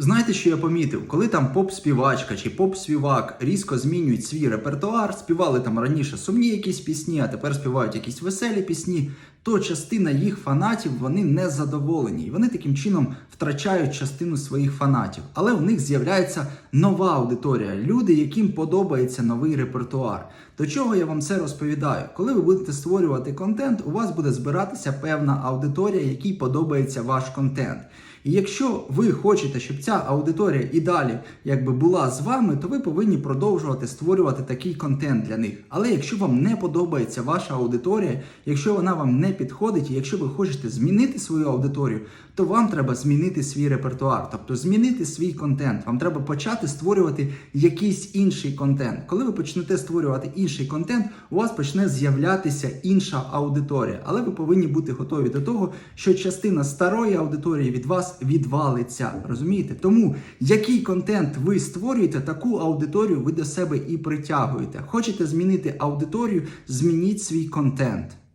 Знаєте, що я помітив? Коли там поп-співачка чи поп-співак різко змінюють свій репертуар, співали там раніше сумні якісь пісні, а тепер співають якісь веселі пісні, то частина їх фанатів вони не задоволені. І вони таким чином втрачають частину своїх фанатів. Але у них з'являється нова аудиторія, люди, яким подобається новий репертуар. До чого я вам це розповідаю? Коли ви будете створювати контент, у вас буде збиратися певна аудиторія, якій подобається ваш контент. І якщо ви хочете, щоб ця аудиторія і далі якби була з вами, то ви повинні продовжувати створювати такий контент для них. Але якщо вам не подобається ваша аудиторія, якщо вона вам не підходить, і якщо ви хочете змінити свою аудиторію, то вам треба змінити свій репертуар, тобто змінити свій контент. Вам треба почати створювати якийсь інший контент. Коли ви почнете створювати інший контент, у вас почне з'являтися інша аудиторія. Але ви повинні бути готові до того, що частина старої аудиторії від вас відвалиться. Розумієте? Тому який контент ви створюєте, таку аудиторію ви до себе і притягуєте. Хочете змінити аудиторію, змініть свій контент.